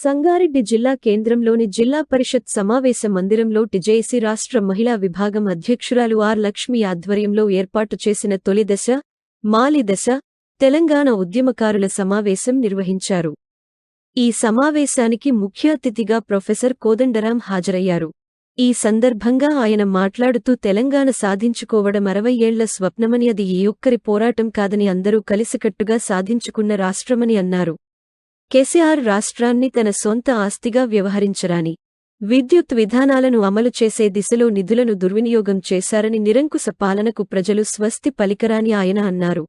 సంగారెడ్డి జిల్లా కేంద్రంలోని జిల్లా పరిషత్ సమావేశ మందిరంలో టిజేఏసీ రాష్ట్ర మహిళా విభాగం అధ్యక్షురాలు ఆర్ లక్ష్మి ఆధ్వర్యంలో ఏర్పాటు చేసిన తొలి దశ మాలి దశ తెలంగాణ ఉద్యమకారుల సమావేశం నిర్వహించారు. ఈ సమావేశానికి ముఖ్య అతిథిగా ప్రొఫెసర్ కోదండరాం హాజరయ్యారు. ఈ సందర్భంగా ఆయన మాట్లాడుతూ తెలంగాణ సాధించుకోవడం అరవై ఏళ్ళ స్వప్నమని అది ఈ ఒక్కరి పోరాటం కాదని అందరూ కలిసికట్టుగా సాధించుకున్న రాష్ట్రమని అన్నారు. కెసిఆర్ రాష్ట్రాన్ని తన సొంత ఆస్తిగా వ్యవహరించరాని. విద్యుత్ విధానాలను అమలు చేసే దిశలో నిధులను దుర్వినియోగం చేశారని నిరంకుశ పాలనకు ప్రజలు స్వస్తి పలికరాని ఆయన అన్నారు.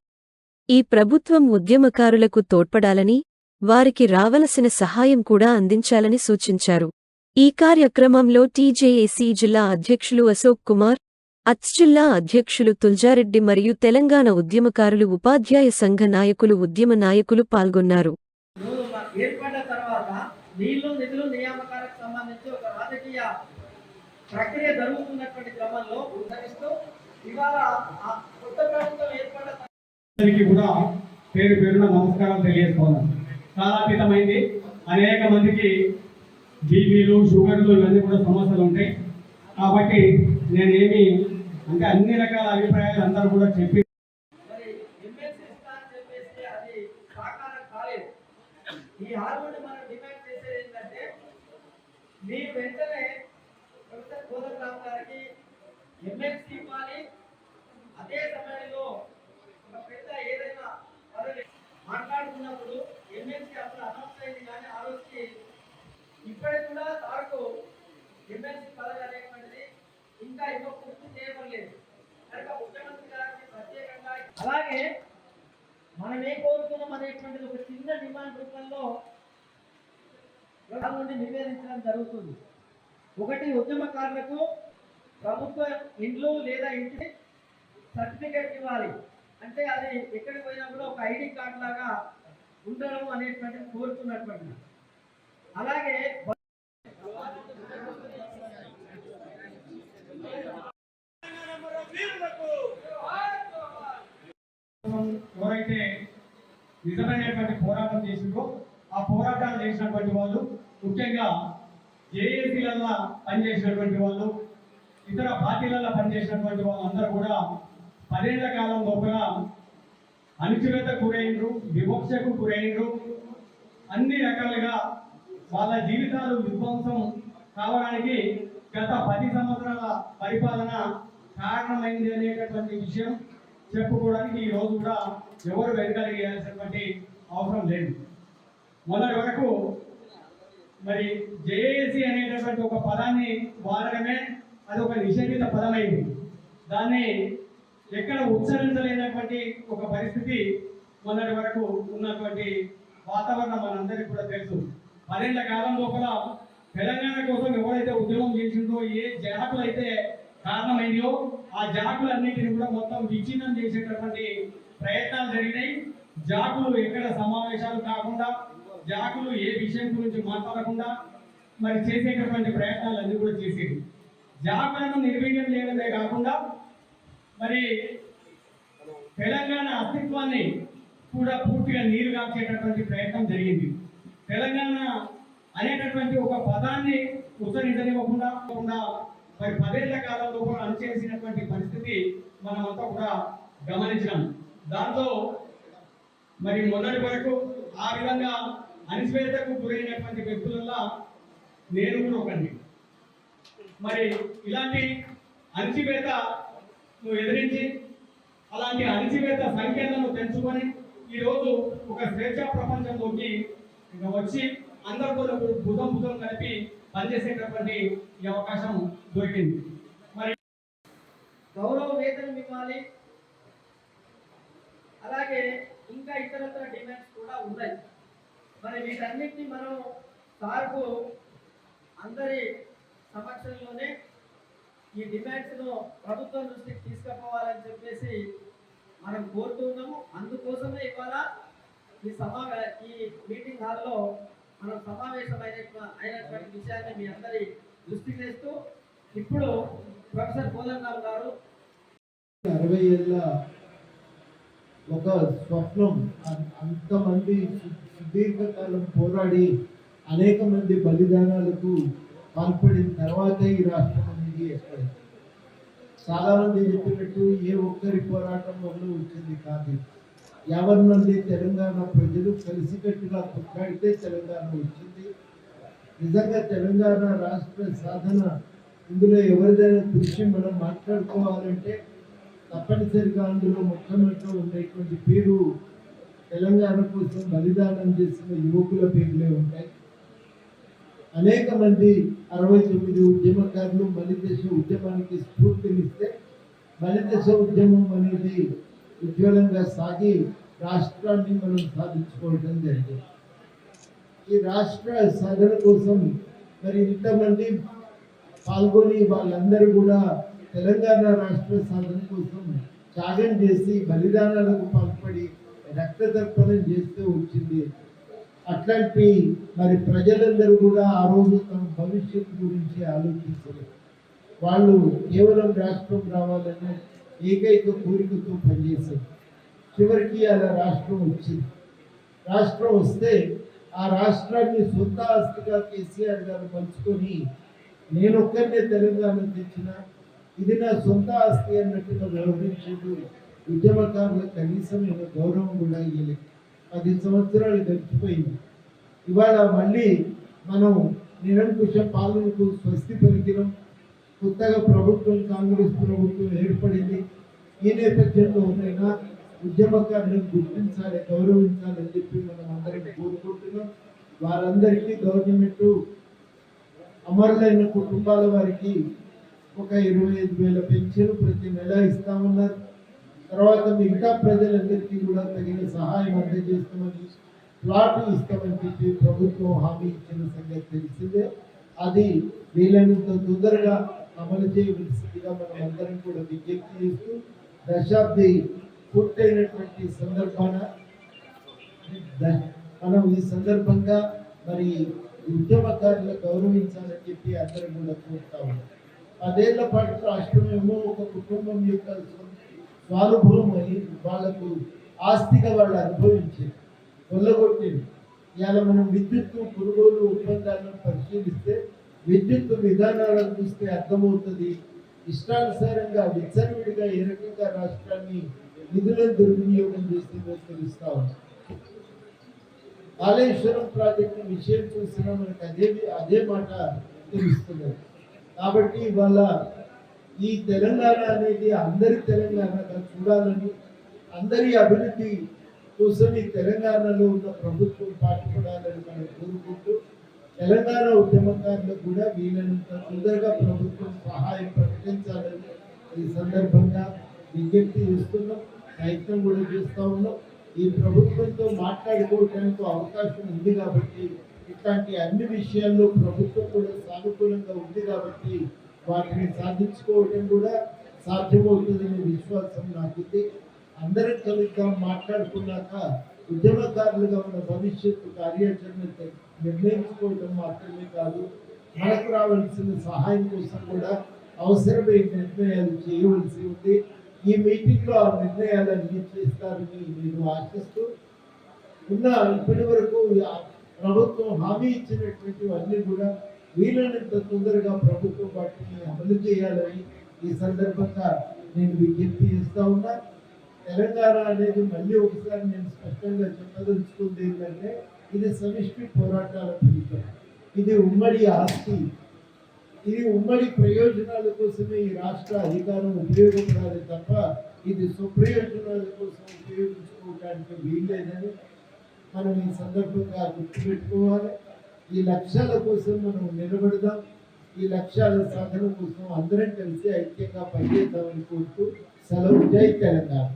ఈ ప్రభుత్వం ఉద్యమకారులకు తోడ్పడాలని వారికి రావలసిన సహాయం కూడా అందించాలని సూచించారు. ఈ కార్యక్రమంలో టీజేఏసీ జిల్లా అధ్యక్షులు అశోక్ కుమార్ అత్స్ జిల్లా అధ్యక్షులు తుల్జారెడ్డి మరియు తెలంగాణ ఉద్యమకారులు ఉపాధ్యాయ సంఘ నాయకులు ఉద్యమ నాయకులు పాల్గొన్నారు. ఏర్పడ్డ తర్వాత నీళ్ళు నిధులు నియామకాలకు సంబంధించి ఒక రాజకీయ ప్రక్రియ జరుగుతున్నటువంటి క్రమంలో ఉద్ధరిస్తూ ఇవాళ ఆ కొత్త ప్రభుత్వం ఏర్పడ్డ కూడా పేరు పేరున నమస్కారం తెలియజేస్తున్నాను. కాలాతీతమైంది. అనేక మందికి బీపీలు షుగర్లు ఇవన్నీ కూడా సమస్యలు ఉంటాయి. కాబట్టి నేనేమి అంటే అన్ని రకాల అభిప్రాయాలు అందరూ కూడా చెప్పి మరి ఎమ్మెల్సీ ఇస్తా అని చెప్పేసి అది సాకారం కాలేదు ఈ హార్మోన్ మనం డిమాండ్ చేసేది ఏంటంటే మీరు వెంటనే ప్రొఫెసర్ కోదండరామ్ గారికి ఎమ్మెల్సీ ఇవ్వాలి. అదే సమయంలో ఒక పెద్ద ఏదైనా పదవి మాట్లాడుతున్నప్పుడు ఎంఎస్సి అప్పుడు అనౌన్స్ అయింది కానీ ఆ రోజుకి ఇప్పటికి కూడా సార్కు ఎమ్మెల్సీ పదవి అనేటువంటిది ఇంకా ఇంకా పూర్తి చేయబడలేదు. కనుక ముఖ్యమంత్రి గారికి ప్రత్యేకంగా అలాగే మనం ఏం కోరుతున్నాం అనేటువంటిది ఒక చిన్న డిమాండ్ రూపంలో నుండి నివేదించడం జరుగుతుంది. ఒకటి ఉద్యమకారులకు ప్రభుత్వ ఇండ్లు లేదా ఇంటి సర్టిఫికేట్ ఇవ్వాలి. అంటే అది ఎక్కడికి పోయినా కూడా ఒక ఐడి కార్డు లాగా ఉండడం అనేటువంటిది కోరుతున్నటువంటి అలాగే ఎవరైతే నిజమైనటువంటి పోరాటం చేసిండ్రో ఆ పోరాటాలు చేసినటువంటి వాళ్ళు ముఖ్యంగా జేఏసీలలో పనిచేసినటువంటి వాళ్ళు ఇతర పార్టీలలో పనిచేసినటువంటి వాళ్ళందరూ కూడా పదేళ్ళ కాలం లోపల అణిచివేత గురైండ్రు వివక్షకు గురైండ్రు. అన్ని రకాలుగా వాళ్ళ జీవితాలు విధ్వంసం కావడానికి గత పది సంవత్సరాల పరిపాలన కారణమైంది అనేటటువంటి విషయం చెప్పుకోవడానికి ఈ రోజు కూడా ఎవరు వెనకాలి వేయాల్సినటువంటి అవసరం లేదు. మొదటి వరకు మరి జేఏసీ అనేటటువంటి ఒక పదాన్ని వాడడమే అది ఒక నిషేధిత పదమైంది. దాన్ని ఎక్కడ ఉచ్చరించలేనటువంటి ఒక పరిస్థితి మొన్నటి వరకు ఉన్నటువంటి వాతావరణం మనందరికీ కూడా తెలుసు. పదేళ్ళ కాలం లోపల తెలంగాణ కోసం ఎవరైతే ఉద్యమం చేసిందో ఏ జాకులు అయితే కారణమైందో ఆ జాకులన్నింటినీ కూడా మొత్తం విచ్ఛిన్నం చేసేటటువంటి ప్రయత్నాలు జరిగినాయి. జాకులు ఎక్కడ సమావేశాలు కాకుండా జాకులు ఏ విషయం గురించి మాట్లాడకుండా మరి చేసేటటువంటి ప్రయత్నాలు అన్ని కూడా చేసేది. జాకులను నిర్వీర్యం చేయడమే కాకుండా మరి తెలంగాణ అస్తిత్వాన్ని కూడా పూర్తిగా నీరు కాచేటటువంటి ప్రయత్నం జరిగింది. తెలంగాణ అనేటటువంటి ఒక పదాన్ని ఉత్తరించనివ్వకుండా మరి పదేళ్ళ కాలంలో కూడా అణచేసినటువంటి పరిస్థితి మనమంతా కూడా గమనించాము దాంతో మరి మొన్నటి వరకు ఆ విధంగా అణిచివేతకు గురైనటువంటి వ్యక్తులలో నేను కూడా ఒకరిని మరి ఇలాంటి అణిచివేత నువ్వు ఎదిరించి అలాంటి అణిచివేత సంఖ్యలను పెంచుకొని ఈరోజు ఒక స్వేచ్ఛా ప్రపంచంలోకి ఇక వచ్చి అందరితో బుధం బుధం కలిపి పనిచేసేటటువంటి ఈ అవకాశం దొరికింది. మరి గౌరవ వేతనం ఇవ్వాలి అలాగే ఇంకా ఇతరత్ర డిమాండ్స్ కూడా ఉన్నాయి. మరి వీటన్నిటిని మనం సార్కు అందరి సమక్షంలోనే ఈ డిమాండ్స్ను ప్రభుత్వం దృష్టికి తీసుకుపోవాలని చెప్పేసి మనం కోరుతున్నాము అందుకోసమే ఇవాళ ఈ సమావే ఈ మీటింగ్ హాల్లో మనం సమావేశమైన అయినటువంటి విషయాన్ని మీ అందరి దృష్టి చేస్తూ ఇప్పుడు ప్రొఫెసర్ కోదండరావు గారు అరవై ఏళ్ళ ఒక స్వప్నం అంతమంది సుదీర్ఘకాలం పోరాడి అనేక మంది బలిదానాలకు పాల్పడిన తర్వాత ఈ రాష్ట్రం అనేది ఏర్పడింది. చాలా మంది చెప్పినట్టు ఏ ఒక్కరి పోరాటం వల్ల వచ్చింది కాదు. ఎవరి నుండి తెలంగాణ ప్రజలు కలిసికట్టుగా కొట్లాడితే తెలంగాణ వచ్చింది. నిజంగా తెలంగాణ రాష్ట్ర సాధన ఇందులో ఎవరిదైనా కృషి మనం మాట్లాడుకోవాలంటే తప్పనిసరిగా అందులో ముఖ్యమంత్రి ఉండేటువంటి పేరు తెలంగాణ కోసం బలిదానం చేసిన యువకుల పేర్లే ఉంటాయి. అనేక మంది అరవై తొమ్మిది ఉద్యమకారులు మలిదశ ఉద్యమానికి స్ఫూర్తినిస్తే మలిదశ ఉద్యమం అనేది ఉజ్వలంగా సాగి రాష్ట్రాన్ని మనం సాధించుకోవడం జరిగింది. ఈ రాష్ట్ర సాధన కోసం మరి ఇంతమంది పాల్గొని వాళ్ళందరూ కూడా తెలంగాణ రాష్ట్ర సాధన కోసం త్యాగం చేసి బలిదానాలకు పాల్పడి రక్తతర్పణం చేస్తూ వచ్చింది. అట్లాంటి మరి ప్రజలందరూ కూడా ఆ రోజు తమ భవిష్యత్తు గురించి ఆలోచించలేదు. వాళ్ళు కేవలం రాష్ట్రం రావాలనే ఏకైక కోరికతో పనిచేశారు చివరికి అలా రాష్ట్రం వచ్చింది. రాష్ట్రం వస్తే ఆ రాష్ట్రాన్ని సొంత ఆస్తిగా కేసీఆర్ గారు పంచుకొని నేను ఒక్కరినే తెలంగాణ తెచ్చిన ఇది నా సొంత ఆస్తి అన్నట్టుగా వ్యవహరించేది ఉద్యమకారులకు కనీసం గౌరవం కూడా ఇవ్వలేదు పది సంవత్సరాలు గడిచిపోయింది. ఇవాళ మళ్ళీ మనం నిరంకుశ పాలనకు స్వస్తి పలికినాం. కొత్తగా ప్రభుత్వం కాంగ్రెస్ ప్రభుత్వం ఏర్పడింది. ఈ నేపథ్యంలో ఉన్నైనా ఉద్యమకారులను గుర్తించాలి గౌరవించాలని చెప్పి మనం అందరికీ కోరుకుంటున్నాం. వారందరికీ గవర్నమెంట్ అమరులైన కుటుంబాల వారికి ఒక ఇరవై ఐదు వేల పెన్షన్ ప్రతి నెల ఇస్తామన్నారు. తర్వాత మిగతా ప్రజలందరికీ కూడా తగిన సహాయం అందజేస్తామని ప్లాట్ ఇస్తామని చెప్పి ప్రభుత్వం హామీ ఇచ్చిన సంగతి తెలిసిందే. అది వీలైనంత తొందరగా అమలు చేయవలసిందిగా మనం అందరం కూడా విజ్ఞప్తి చేస్తూ దశాబ్ది పూర్తయినటువంటి సందర్భాన మనం ఈ సందర్భంగా మరి ఉద్యమకారులు గౌరవించాలని చెప్పి అందరం కూడా కోరుతా ఉన్నాం. పదేళ్ళ పాటు రాష్ట్రమేమో ఒక కుటుంబం యొక్క స్వానుభవం అని వాళ్ళకు ఆస్తిగా వాళ్ళు అనుభవించారు కొల్లగొట్టింది ఇవాళ మనం విద్యుత్తు కొనుగోలు ఒప్పందాలను పరిశీలిస్తే విద్యుత్ విధానాలను చూస్తే అర్థమవుతుంది. ఇష్టానుసారంగా విచ్చలవిడిగా ఏ రకంగా రాష్ట్రాన్ని నిధులను దుర్వినియోగం చేస్తుందో తెలుస్తా ఉంది. కాళేశ్వరం ప్రాజెక్టు విషయం చూసినా మనకు అదే అదే మాట తెలుస్తున్నది. కాబట్టి ఇవాళ ఈ తెలంగాణ అనేది అందరి తెలంగాణగా చూడాలని అందరి అభివృద్ధి కోసం ఈ తెలంగాణలో ఉన్న ప్రభుత్వం పాటుపడాలని మనం కోరుకుంటూ తెలంగాణ ఉద్యమకారులు కూడా వీలైనంత తొందరగా ప్రభుత్వం సహాయం ప్రకటించాలని ఈ సందర్భంగా విజ్ఞప్తి ఇస్తున్నాం ప్రయత్నం కూడా చేస్తూ ఉన్నాం. ఈ ప్రభుత్వంతో మాట్లాడుకోవడానికి అవకాశం ఉంది కాబట్టి ఇట్లాంటి అన్ని విషయాల్లో ప్రభుత్వం కూడా సానుకూలంగా ఉంది కాబట్టి వాటిని సాధించుకోవడం కూడా సాధ్యమవుతుందనే విశ్వాసం నాకుంది. అందరం కలుద్దాం మాట్లాడుకున్నాక ఉద్యమకారులుగా ఉన్న భవిష్యత్తు కార్యాచరణ నిర్ణయించుకోవడం మాత్రమే కాదు మనకు రావాల్సిన సహాయం కోసం కూడా అవసరమైన నిర్ణయాలు చేయవలసి ఉంది. ఈ మీటింగ్లో ఆ నిర్ణయాలన్నీ చేస్తారని నేను ఆశిస్తూ ఉన్న ఇప్పటి వరకు ప్రభుత్వం హామీ ఇచ్చినటువంటివన్నీ కూడా వీలైనంత తొందరగా ప్రభుత్వం వాటిని అమలు చేయాలని ఈ సందర్భంగా నేను విజ్ఞప్తి చేస్తూ ఉన్నా. తెలంగాణ అనేది మళ్ళీ ఒకసారి నేను స్పష్టంగా చెప్పదలుచుకుంది ఏంటంటే ఇది సమిష్టి పోరాటాల ఫలితం. ఇది ఉమ్మడి ఆస్తి. ఇది ఉమ్మడి ప్రయోజనాల కోసమే ఈ రాష్ట్ర అధికారం ఉపయోగపడాలి తప్ప ఇది సుప్రయోజనాల కోసం ఉపయోగించుకోవడానికి వీల్లేదని మనం ఈ సందర్భంగా గుర్తుపెట్టుకోవాలి. ఈ లక్ష్యాల కోసం మనం నిలబడదాం. ఈ లక్ష్యాల సాధన కోసం అందరం కలిసి ఐక్యంగా పనిచేద్దామని కోరుతూ సెలవు. జై తెలంగాణ.